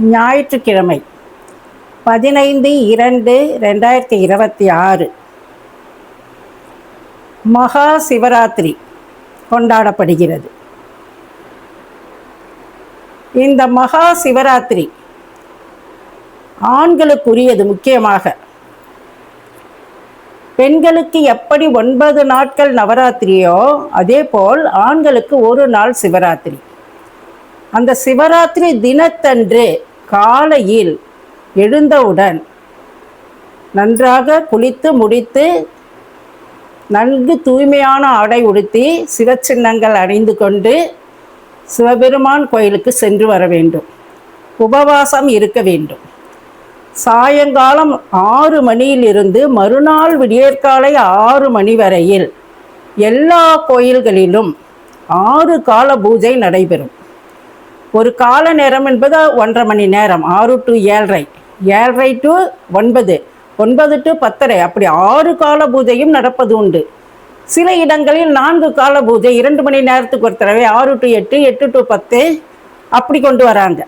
ஞாயிற்றுக்கிழமை பதினைந்து இரண்டு ரெண்டாயிரத்தி இருபத்தி ஆறு. மகா சிவராத்திரி கொண்டாடப்படுகிறது. இந்த மகா சிவராத்திரி ஆண்களுக்குரியது முக்கியமாக பெண்களுக்கு எப்படி ஒன்பது நாட்கள் நவராத்திரியோ அதே போல் ஆண்களுக்கு ஒரு நாள் சிவராத்திரி. அந்த சிவராத்திரி தினத்தன்று காலையில் எழுந்தவுடன் நன்றாக குளித்து முடித்து நன்கு தூய்மையான ஆடை உடுத்தி சிவச்சின்னங்கள் அணிந்து கொண்டு சிவபெருமான் கோயிலுக்கு சென்று வர வேண்டும். உபவாசம் இருக்க வேண்டும். சாயங்காலம் ஆறு மணியிலிருந்து மறுநாள் விடியற்காலை ஆறு மணி வரையில் எல்லா கோயில்களிலும் ஆறு கால பூஜை நடைபெறும். ஒரு கால நேரம் என்பது ஒன்றரை மணி நேரம். ஆறு டு ஏழரை. ஏழரை டு ஒன்பது. ஒன்பது டு பத்தரை. அப்படி ஆறு கால பூஜையும் நடப்பது உண்டு. சில இடங்களில் நான்கு கால பூஜை இரண்டு மணி நேரத்துக்கு ஒரு தடவை ஆறு டு எட்டு எட்டு டு பத்து அப்படி கொண்டு வராங்க.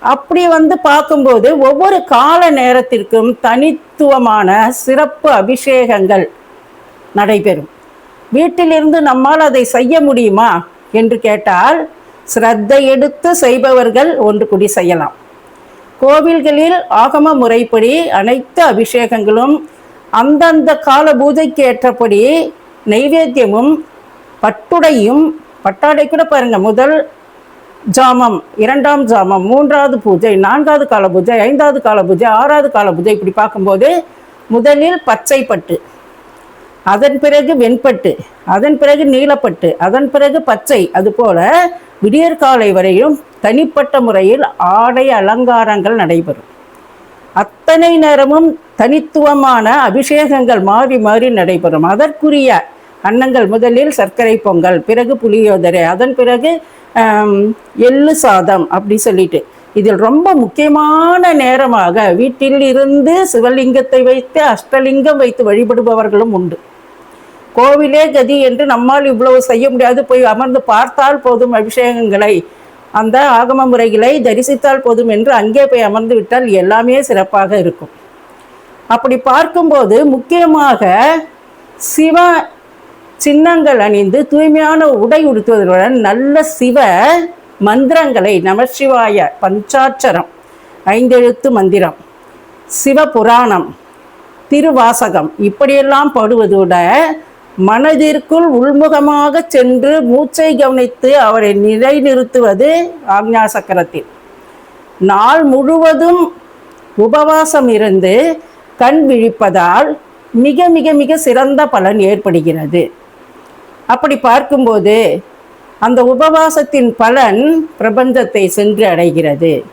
அப்படி வந்து பார்க்கும்போது ஒவ்வொரு கால நேரத்திற்கும் தனித்துவமான சிறப்பு அபிஷேகங்கள் நடைபெறும். வீட்டிலிருந்து நம்மால் அதை செய்ய முடியுமா? என்று கேட்டால் சிரத்தை எடுத்து செய்பவர்கள் ஒன்று குடி செய்யலாம். கோவில்களில் ஆகம முறைப்படி அனைத்து அபிஷேகங்களும் அந்தந்த கால பூஜைக்கு ஏற்றபடி நைவேத்தியமும் பட்டுடையும் பட்டாடை கூட பாருங்க முதல் ஜாமம் இரண்டாம் ஜாமம் மூன்றாவது பூஜை நான்காவது கால பூஜை ஐந்தாவது கால பூஜை ஆறாவது கால பூஜை இப்படி பார்க்கும்போது முதலில் பச்சை பட்டு அதன் பிறகு வெண்பட்டு அதன் பிறகு நீலப்பட்டு அதன் பிறகு பச்சை அதுபோல விடியற்காலை வரையும் தனிப்பட்ட முறையில் ஆடை அலங்காரங்கள் நடைபெறும். அத்தனை நேரமும் தனித்துவமான அபிஷேகங்கள் மாறி மாறி நடைபெறும். அதற்குரிய அன்னங்கள் முதலில் சர்க்கரை பொங்கல் பிறகு புளியோதரை அதன் பிறகு எள்ளு சாதம் அப்படி சொல்லிட்டு. இதில் ரொம்ப முக்கியமான நேரமாக வீட்டில் இருந்து சிவலிங்கத்தை வைத்து அஷ்டலிங்கம் வைத்து வழிபடுபவர்களும் உண்டு. கோவிலே கதி என்று நம்மால் இவ்வளவு செய்ய முடியாது. போய் அமர்ந்து பார்த்தால் போதும் அபிஷேகங்களை. அந்த ஆகம முறைகளை தரிசித்தால் போதும் என்று அங்கே போய் அமர்ந்து விட்டால் எல்லாமே சிறப்பாக இருக்கும். அப்படி பார்க்கும்போது முக்கியமாக சிவ சின்னங்கள் அணிந்து தூய்மையான உடை உடுத்துவதுடன் நல்ல சிவ மந்திரங்களை நமசிவாய பஞ்சாட்சரம் ஐந்தெழுத்து மந்திரம் சிவபுராணம் திருவாசகம் இப்படியெல்லாம் பாடுவதோட மனதிற்குள் உள்முகமாக சென்று மூச்சை கவனித்து அவரை நிலைநிறுத்துவது ஆக்ஞா சக்கரத்தில் நாள் முழுவதும் உபவாசம் இருந்து கண் விழிப்பதால் மிக மிக மிக சிறந்த பலன் ஏற்படுகிறது. அப்படி பார்க்கும்போது அந்த உபவாசத்தின் பலன் பிரபஞ்சத்தை சென்று அடைகிறது.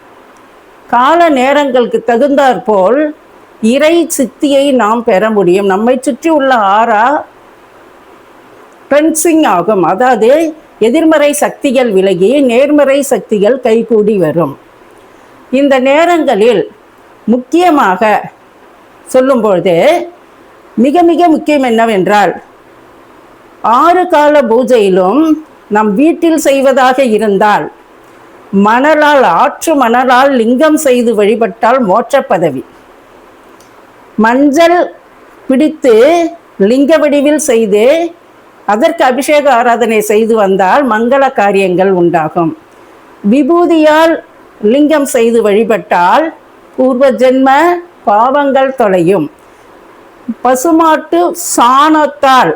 கால நேரங்களுக்கு தகுந்தாற்போல் இறை சித்தியை நாம் பெற முடியும். நம்மை சுற்றி உள்ள ஆறா கிளென்சிங் ஆகும். அதாவது எதிர்மறை சக்திகள் விலகி நேர்மறை சக்திகள் கைகூடி வரும். இந்த நேரங்களில் முக்கியமாக சொல்லும்பொழுது மிக மிக முக்கியம் என்னவென்றால் ஆறு கால பூஜையிலும் நம் வீட்டில் செய்வதாக இருந்தால் மணலால் ஆற்று மணலால் லிங்கம் செய்து வழிபட்டால் மோட்ச பதவி மஞ்சள் பிடித்து லிங்க வடிவில் செய்து அதற்கு அபிஷேக ஆராதனை செய்து வந்தால் மங்கள காரியங்கள் உண்டாகும். விபூதியால் லிங்கம் செய்து வழிபட்டால் பூர்வ ஜென்ம பாவங்கள் தொலையும். பசுமாட்டு சாணத்தால்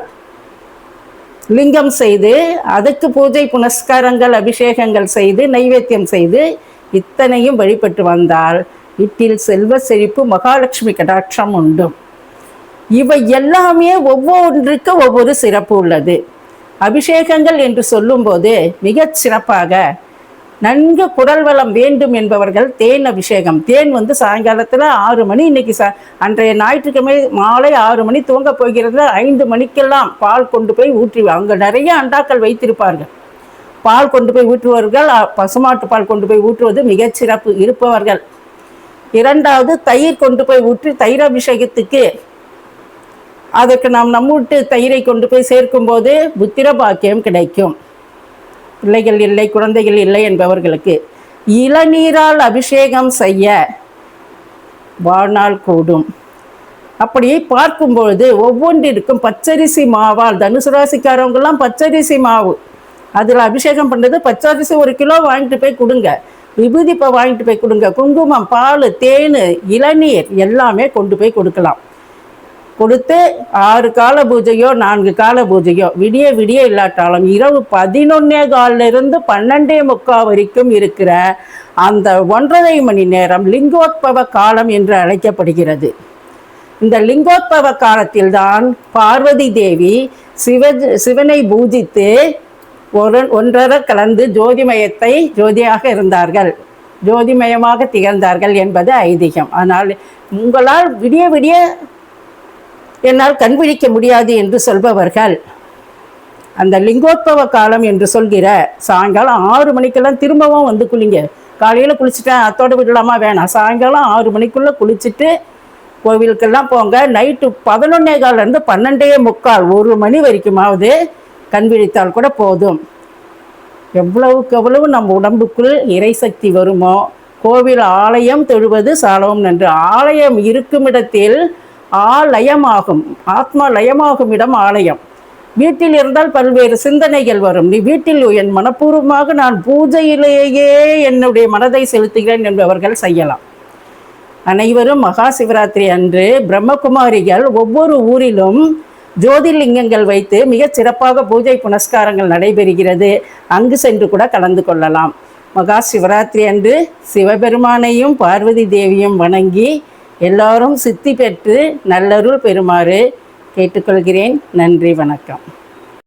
லிங்கம் செய்து அதுக்கு பூஜை புனஸ்காரங்கள் அபிஷேகங்கள் செய்து நைவேத்தியம் செய்து இத்தனையும் வழிபட்டு வந்தால் வீட்டில் செல்வ செழிப்பு மகாலட்சுமி கடாட்சம் உண்டு இவை எல்லாமே ஒவ்வொன்றுக்கு ஒவ்வொரு சிறப்பு உள்ளது. அபிஷேகங்கள் என்று சொல்லும்போது மிகச் சிறப்பாக நன்கு குரல் வளம் வேண்டும் என்பவர்கள் தேன் அபிஷேகம். தேன் வந்து சாயங்காலத்தில் ஆறு மணி இன்னைக்கு ச அன்றைய ஞாயிற்றுக்கிழமை மாலை ஆறு மணி தூங்க போகிறது ஐந்து மணிக்கெல்லாம் பால் கொண்டு போய் ஊற்றி அங்கே நிறைய அண்டாக்கள் வைத்திருப்பார்கள். பால் கொண்டு போய் ஊற்றுவார்கள் பசுமாட்டு பால் கொண்டு போய் ஊற்றுவது மிகச் சிறப்பு இருப்பவர்கள். இரண்டாவது தயிர் கொண்டு போய் ஊற்றி தயிர் அபிஷேகத்துக்கு அதற்கு நாம் நம்மூட்டு தயிரை கொண்டு போய் சேர்க்கும்போது புத்திர பாக்கியம் கிடைக்கும். பிள்ளைகள் இல்லை குழந்தைகள் இல்லை என்பவர்களுக்கு இளநீரால் அபிஷேகம் செய்ய வாழ்நாள் கூடும். அப்படி பார்க்கும்பொழுது ஒவ்வொன்றிற்கும் பச்சரிசி மாவால் தனுசு ராசிக்காரவங்கெல்லாம் பச்சரிசி மாவு. அதில் அபிஷேகம் பண்ணுறது பச்சரிசி ஒரு கிலோ வாங்கிட்டு போய் கொடுங்க. விபூதிப்பை வாங்கிட்டு போய் கொடுங்க. குங்குமம் பால் தேன் இளநீர் எல்லாமே கொண்டு போய் கொடுக்கலாம். கொடுத்து ஆறு கால பூஜையோ நான்கு கால பூஜையோ விடிய விடிய இல்லாட்டாலும் இரவு பதினொன்னே காலில் இருந்து பன்னெண்டே முக்கால் வரைக்கும் இருக்கிற அந்த ஒன்றரை மணி நேரம் லிங்கோத்பவ காலம் என்று அழைக்கப்படுகிறது. இந்த லிங்கோத்பவ காலத்தில்தான் பார்வதி தேவி சிவ சிவனை பூஜித்து ஒரு ஒன்றரை கலந்து ஜோதிமயத்தை ஜோதியாக இருந்தார்கள். ஜோதிமயமாக திகழ்ந்தார்கள் என்பது ஐதீகம். ஆனால் உங்களால் விடிய விடிய என்னால் கண்விழிக்க முடியாது என்று சொல்பவர்கள். அந்த லிங்கோத்பவ காலம் என்று சொல்கிற சாயங்காலம் ஆறு மணிக்கெல்லாம் திரும்பவும் வந்து குளிங்க. காலையில் குளிச்சுட்டேன் அத்தோடு விடலாமா? வேணாம். சாயங்காலம் ஆறு மணிக்குள்ளே குளிச்சுட்டு கோவிலுக்கெல்லாம் போங்க. நைட்டு பதினொன்னே காலிலேருந்து பன்னெண்டே முக்கால் ஒரு மணி வரைக்குமாவது கண் விழித்தால் கூட போதும். எவ்வளவுக்கு எவ்வளவு நம்ம உடம்புக்குள் இறைசக்தி வருமோ? கோவில் ஆலயம் தொழுவது சாலவும் நன்று. ஆலயம் இருக்கும் இடத்தில் ஆலயமாகும். ஆத்மா லயமாகும் இடம் ஆலயம். வீட்டில் இருந்தால் பல்வேறு சிந்தனைகள் வரும். நீ வீட்டில் என் மனப்பூர்வமாக நான் பூஜையிலேயே என்னுடைய மனதை செலுத்துகிறேன் என்பவர்கள் செய்யலாம். அனைவரும் மகா சிவராத்திரி அன்று பிரம்மகுமாரிகள் ஒவ்வொரு ஊரிலும் ஜோதிர்லிங்கங்கள் வைத்து மிகச் சிறப்பாக பூஜை புனஸ்காரங்கள் நடைபெறுகிறது. அங்கு சென்று கூட கலந்து கொள்ளலாம். மகா சிவராத்திரி அன்று சிவபெருமானையும் பார்வதி தேவியும் வணங்கி எல்லாரும் சித்தி பெற்று நல்லருள் பெறுமாறு கேட்டுக்கொள்கிறேன். நன்றி வணக்கம்.